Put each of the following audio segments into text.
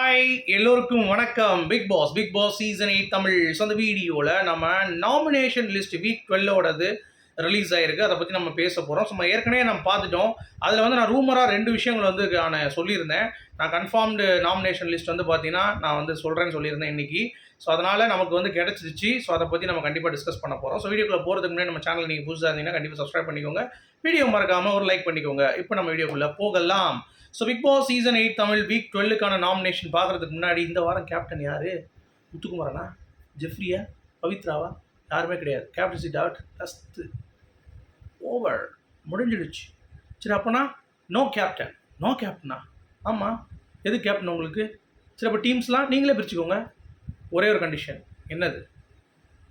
Hi எல்லோருக்கும் வணக்கம். Bigg Boss Bigg Boss season eight Tamil so அந்த வீடியோவில் நம்ம நாமினேஷன் லிஸ்ட் வீக் டுவெல்லோடது ரிலீஸ் ஆயிருக்கு. அதை பற்றி நம்ம பேச போகிறோம் ஸோ நம்ம ஏற்கனவே நம்ம பார்த்துட்டோம். அதில் வந்து நான் ரூமராக ரெண்டு விஷயங்கள் வந்து நான் சொல்லியிருந்தேன். நான் கன்ஃபார்ம்டு நாமினேஷன் லிஸ்ட் வந்து பார்த்தீங்கன்னா நான் வந்து சொல்கிறேன்னு சொல்லியிருந்தேன் இன்னைக்கு. ஸோ அதனால் நமக்கு வந்து கிடச்சிருச்சு. ஸோ அதை பற்றி நம்ம கண்டிப்பாக டிஸ்கஸ் பண்ண போகிறோம் ஸோ வீடியோக்குள்ளே போகிறதுக்கு முன்னாடி நம்ம சேனல் நீங்கள் புதுசாக இருந்தீங்கன்னா கண்டிப்பாக சப்ஸ்கிரைப் பண்ணிக்கோங்க. வீடியோ மறக்காமல் ஒரு லைக் பண்ணிக்கோங்க. இப்போ நம்ம வீடியோக்குள்ளே போகலாம். So Bigg Boss season eight Tamil week டுவெல்லுக்கான nomination பார்க்குறதுக்கு முன்னாடி இந்த வாரம் கேப்டன் யார்? முத்துக்குமாரனா? ஜெஃப்ரியா? பவித்ராவா? யாருமே கிடையாது. கேப்டன்சி டாட் ஃபஸ்ட்டு ஓவர் முடிஞ்சிடுச்சு. சரி அப்போனா நோ கேப்டன் நோ கேப்டனா ஆமாம் எது கேப்டன் உங்களுக்கு? சரி அப்போ டீம்ஸ்லாம் நீங்களே பிரிச்சுக்கோங்க. ஒரே ஒரு கண்டிஷன் என்னது?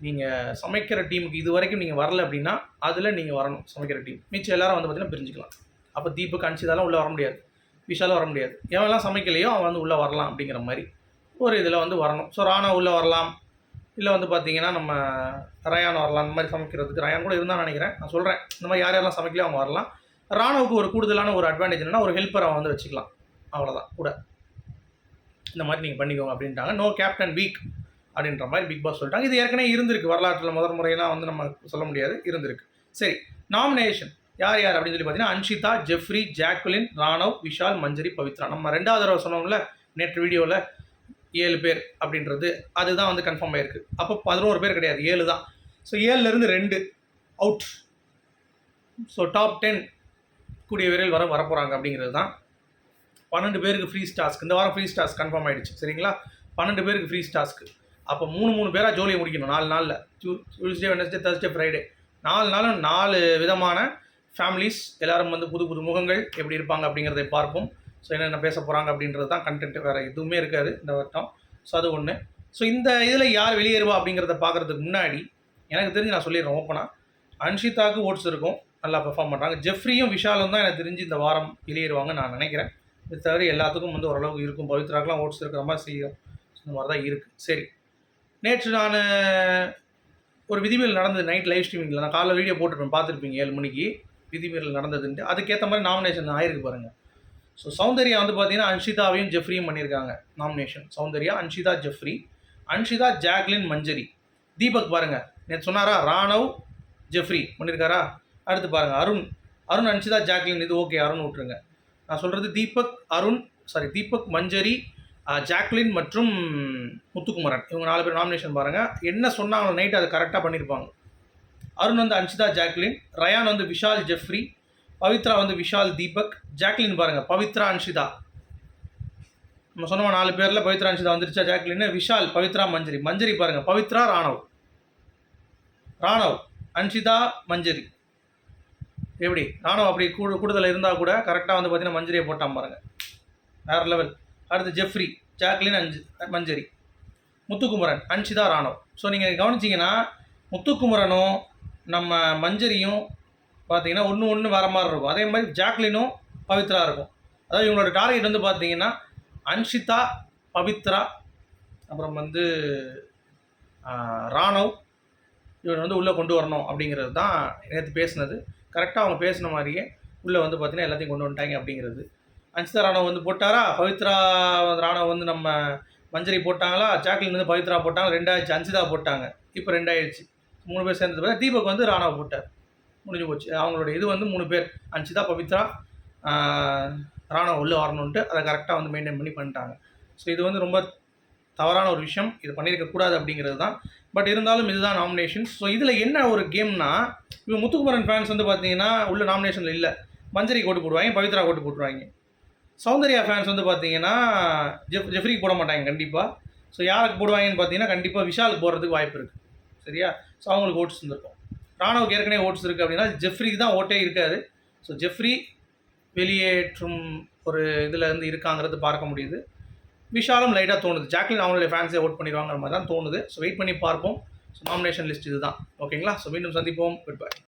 நீங்கள் சமைக்கிற டீமுக்கு இது வரைக்கும் நீங்கள் வரல அப்படின்னா அதில் நீங்கள் வரணும் சமைக்கிற டீம் மிச்சம் எல்லாரும் வந்து பார்த்தீங்கன்னா பிரிஞ்சுக்கலாம். அப்போ தீபக் அன்சிதாலாம் உள்ளே வர முடியாது. விஷால் வர முடியாது. எவன்லாம் சமைக்கலையோ அவன் வந்து உள்ளே வரலாம் அப்படிங்கிற மாதிரி ஒரு இதில் வந்து வரணும். ஸோ ராணா உள்ளே வரலாம். இல்லை வந்து பார்த்தீங்கன்னா நம்ம ரயான் வரலாம். இந்த மாதிரி சமைக்கிறதுக்கு ரயான் கூட இருந்தால் நினைக்கிறேன். நான் சொல்கிறேன் இந்த மாதிரி யார் யாரெல்லாம் சமைக்கலையோ அவங்க வரலாம். ராணுவுக்கு ஒரு கூடுதலான ஒரு அட்வான்டேஜ் என்னென்னா ஒரு ஹெல்ப்பர் அவன் வந்து வச்சுக்கலாம். அவ்வளோதான் கூட. இந்த மாதிரி நீங்கள் பண்ணிக்கோங்க அப்படின்ட்டாங்க. நோ கேப்டன் வீக் அப்படின்ற மாதிரி பிக் பாஸ் சொல்லிட்டாங்க. இது ஏற்கனவே இருந்திருக்கு. வரலாற்றில் முதல் முறையெல்லாம் வந்து நம்ம சொல்ல முடியாது. இருந்திருக்கு. சரி நாமினேஷன் யார் யார் அப்படின்னு சொல்லி பார்த்தீங்கன்னா அன்ஷிதா ஜெஃப்ரி ஜாக்குலின் ராணவ் விஷால் மஞ்சரி பவித்ரா. நம்ம ரெண்டாவது தடவை சொன்னோம்ல நேற்று வீடியோவில் ஏழு பேர் அப்படின்றது அதுதான் வந்து கன்ஃபார்ம் ஆயிருக்கு. அப்போ பதினோரு பேர் கிடையாது ஏழு தான். ஸோ ஏழுலேருந்து ரெண்டு அவுட் ஸோ டாப் டென் கூடிய விரைவில் வர வரப்போகிறாங்க அப்படிங்கிறது தான். பன்னெண்டு பேருக்கு ஃப்ரீ ஸ்டாஸ்க் இந்த வாரம் ஃப்ரீ ஸ்டாஸ்க் கன்ஃபார்ம் ஆகிடுச்சு சரிங்களா? பன்னெண்டு பேருக்கு ஃப்ரீ ஸ்டாஸ்க்கு அப்போ மூணு மூணு பேராக ஜோலியை முடிக்கணும் நாலு நாளில் டியூஸ்டே வெனஸ்டே தர்ஸ்டே ஃப்ரைடே நாலு நாளும் நாலு விதமான ஃபேமிலிஸ் எல்லாரும் வந்து புது புது முகங்கள் எப்படி இருப்பாங்க அப்படிங்கிறதை பார்ப்போம். ஸோ என்னென்ன பேச போகிறாங்க அப்படின்றது தான் கண்டென்ட் வேறு எதுவுமே இருக்காது இந்த வருடம் ஸோ அது ஒன்று ஸோ இந்த இதில் யார் வெளியேறுவா அப்படிங்கிறத பார்க்குறதுக்கு முன்னாடி எனக்கு தெரிஞ்சு நான் சொல்லிடுறேன் ஓப்பனாக அன்ஷிதாவுக்கு ஓட்ஸ் இருக்கும். நல்லா பெர்ஃபார்ம் பண்ணுறாங்க ஜெஃப்ரியும் விஷாலும் தான் எனக்கு தெரிஞ்சு இந்த வாரம் வெளியேறுவாங்க நான் நினைக்கிறேன். இது தவிர எல்லாத்துக்கும் வந்து ஓரளவுக்கு இருக்கும். பவித்ராக்கெலாம் ஓட்ஸ் இருக்கிற மாதிரி செய்யும். இந்த மாதிரி தான் இருக்குது சரி. நேற்று நான் ஒரு விதிமீறல் நடந்தது நைட் லைவ் ஸ்ட்ரீமிங்கில் நான் காலைல வீடியோ போட்டிருப்பேன். பார்த்துருப்பீங்க ஏழு மணிக்கு. விதிமீறல் நடந்ததுன்ட்டு அதுக்கேற்ற மாதிரி நாமினேஷன் ஆயிருக்கு பாருங்கள் ஸோ சௌந்தர்யா வந்து பார்த்தீங்கன்னா அன்ஷிதாவையும் ஜெஃப்ரியும் பண்ணியிருக்காங்க nomination Soundarya Anshitha Jeffrey. Anshitha Jacqueline Manjari. Deepak பாருங்கள் நேற்று சொன்னாரா? ராணவ் ஜெஃப்ரி பண்ணியிருக்காரா? அடுத்து பாருங்கள் அருண். அருண் அன்ஷிதா ஜாக்லின் இது ஓகே அருண் விட்ருங்க நான் சொல்கிறது தீபக் அருண் சாரி தீபக் மஞ்சரி ஜாக்லின் மற்றும் முத்துக்குமரன். இவங்க நாலு பேர் நாமினேஷன் பாருங்கள் என்ன சொன்னாங்களோ நைட்டு அதை கரெக்டாக பண்ணியிருப்பாங்க. அருண் வந்து அன்ஷிதா ஜாக்லின் ரயான் வந்து விஷால் ஜெஃப்ரி பவித்ரா வந்து விஷால் தீபக் ஜாக்லின் பாருங்கள் பவித்ரா அன்ஷிதா. நம்ம சொன்னோம் நாலு பேரில் பவித்ரா அன்ஷிதா வந்துருச்சா ஜாக்லின் விஷால் பவித்ரா மஞ்சரி. மஞ்சரி பாருங்கள் பவித்ரா ராணவ். ராணவ் அன்ஷிதா மஞ்சரி. எப்படி? ராணவ் அப்படி கூடு கூடுதல் இருந்தால் கூட கரெக்டாக வந்து பார்த்தீங்கன்னா மஞ்சரியை போட்டான் பாருங்கள் வேறு லெவல் அடுத்து ஜெஃப்ரி ஜாக்லின் அஞ்சு மஞ்சரி. முத்துக்குமரன் அன்ஷிதா ராணவ். ஸோ நீங்கள் கவனிச்சிங்கன்னா முத்துக்குமரனும் நம்ம மஞ்சரியும் பார்த்தீங்கன்னா ஒன்று ஒன்று வேறு மாதிரி இருக்கும். அதே மாதிரி ஜாக்லினும் பவித்ரா இருக்கும். அதாவது இவங்களோட டார்கெட் வந்து பார்த்தீங்கன்னா அன்ஷிதா பவித்ரா அப்புறம் வந்து ராணவ் இவனை வந்து உள்ளே கொண்டு வரணும் அப்படிங்கிறது தான் நேற்று பேசினது. கரெக்டாக அவங்க பேசின மாதிரியே உள்ளே வந்து பார்த்தீங்கன்னா எல்லாத்தையும் கொண்டு வந்துட்டாங்க அப்படிங்கிறது. அன்ஷிதா ராணவ் வந்து போட்டாரா? பவித்ரா ராணவ் வந்து நம்ம மஞ்சரி போட்டாங்களா? ஜாக்லின் வந்து பவித்ரா போட்டாங்க ரெண்டாயிடுச்சு. அன்சிதா போட்டாங்க. இப்போ ரெண்டாயிடுச்சு. மூணு பேர் சேர்ந்தது பார்த்தா தீபக் வந்து ராணா போட்டார். முடிஞ்சு போச்சு. அவங்களோட இது வந்து மூணு பேர். அன்சிதா பவித்ரா ராணா உள்ளே வரணுன்ட்டு அதை கரெக்டாக வந்து மெயின்டைன் பண்ணி பண்ணிட்டாங்க. ஸோ இது வந்து ரொம்ப தவறான ஒரு விஷயம். இது பண்ணியிருக்கக்கூடாது அப்படிங்கிறது தான். பட் இருந்தாலும் இதுதான் நாமினேஷன்ஸ் ஸோ இதில் என்ன ஒரு கேம்னா இப்போ முத்துக்குமரன் ஃபேன்ஸ் வந்து பார்த்தீங்கன்னா உள்ள நாமினேஷனில் இல்லை. மஞ்சரி கோட்டு போடுவாங்க பவித்ரா கோட்டு போட்டுருவாங்க. சௌந்தர்யா ஃபேன்ஸ் வந்து பார்த்தீங்கன்னா ஜெஃப் ஜெஃப்ரிக்கு போட மாட்டாங்க கண்டிப்பாக ஸோ யாருக்கு போடுவாங்கன்னு பார்த்தீங்கன்னா கண்டிப்பாக விஷாலுக்கு போடுறதுக்கு வாய்ப்பு இருக்குது சரியா? ஸோ அவங்களுக்கு ஓட்ஸ் இருந்திருக்கும் ராணுவுக்கு ஏற்கனவே ஓட்ஸ் இருக்குது அப்படின்னா ஜெஃப்ரிக்கு தான் ஓட்டே இருக்காது. ஸோ ஜெஃப்ரி வெளியேற்றும் ஒரு இதில் இருந்து இருக்காங்கிறது பார்க்க முடியுது. விஷாலும் லைட்டாக தோணுது. ஜாக்லின் அவங்களுடைய ஃபேன்ஸே ஓட் பண்ணிடுவாங்கிற மாதிரி தான் தோணுது. ஸோ வெயிட் பண்ணி பார்ப்போம். ஸோ நாமினேஷன் லிஸ்ட் இதுதான். ஓகேங்களா ஸோ மீண்டும் சந்திப்போம். Good bye